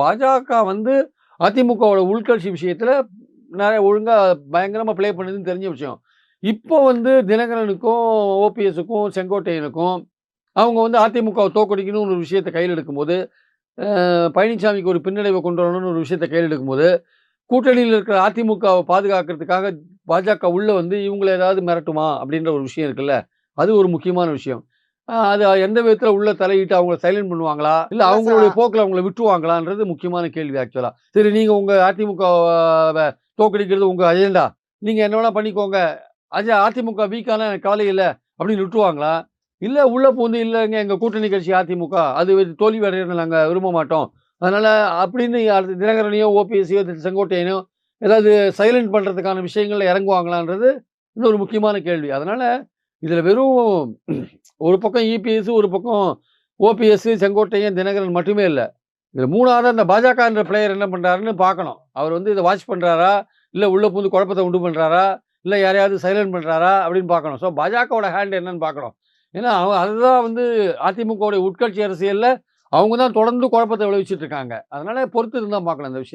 பாஜக வந்து அதிமுகவோட உள்கட்சி விஷயத்தில் நிறைய ஒழுங்காக பயங்கரமாக ப்ளே பண்ணுதுன்னு தெரிஞ்ச விஷயம். இப்போ வந்து தினகரனுக்கும் ஓபிஎஸுக்கும் செங்கோட்டையனுக்கும் அவங்க வந்து அதிமுகவை தோக்கடிக்கணும்னு ஒரு விஷயத்தை கையில் எடுக்கும்போது பழனிசாமிக்கு ஒரு பின்னடைவை கொண்டு வரணும்னு ஒரு விஷயத்தை கையில் எடுக்கும்போது கூட்டணியில் இருக்கிற அதிமுகவை பாதுகாக்கிறதுக்காக பாஜக உள்ளே வந்து இவங்களை ஏதாவது மிரட்டுமா அப்படின்ற ஒரு விஷயம் இருக்குல்ல? அது ஒரு முக்கியமான விஷயம். அது எந்த விதத்தில் உள்ள தலையிட்டு அவங்கள சைலண்ட் பண்ணுவாங்களா? இல்லை அவங்களுடைய போக்கில் அவங்கள விட்டுருவாங்களான்றது முக்கியமான கேள்வி ஆக்சுவலா சரி நீங்க உங்க அதிமுக தோக்கடிக்கிறது உங்க அஜெண்டா நீங்க என்ன வேணா பண்ணிக்கோங்க. அஜா அதிமுக வீக்கான கவலை இல்லை அப்படின்னு விட்டுருவாங்களா? இல்ல உள்ள பூந்து இல்லைங்க எங்க கூட்டணி கட்சி அதிமுக. அது தோல்வி அடையிறது நாங்க விரும்ப மாட்டோம். அதனால அப்படின்னு அடுத்த தினகரனையோ ஓபிஎஸ்சியோ செங்கோட்டையனோ ஏதாவது சைலண்ட் பண்றதுக்கான விஷயங்கள்ல இறங்குவாங்களான்றது இன்னொரு முக்கியமான கேள்வி. அதனால இதில் வெறும் ஒரு பக்கம் இபிஎஸ் ஒரு பக்கம் ஓபிஎஸ் செங்கோட்டையன் தினகரன் மட்டுமே இல்லை. இதில் மூணாவது அந்த பாஜகன்ற பிளேயர் என்ன பண்ணுறாருன்னு பார்க்கணும். அவர் வந்து இதை வாட்ச் பண்ணுறாரா இல்லை உள்ளே பூந்து குழப்பத்தை உண்டு பண்ணுறாரா இல்லை யாரையாவது சைலண்ட் பண்ணுறாரா அப்படின்னு பார்க்கணும். ஸோ பாஜகவோட ஹேண்ட் என்னன்னு பார்க்கணும். ஏன்னா அவங்க அதுதான் வந்து அதிமுகவுடைய உட்கட்சி அரசியலில் அவங்க தான் தொடர்ந்து குழப்பத்தை விளைவிச்சிட்டு இருக்காங்க. அதனால் பொறுத்து இருந்தால் பார்க்கணும் இந்த விஷயத்தை.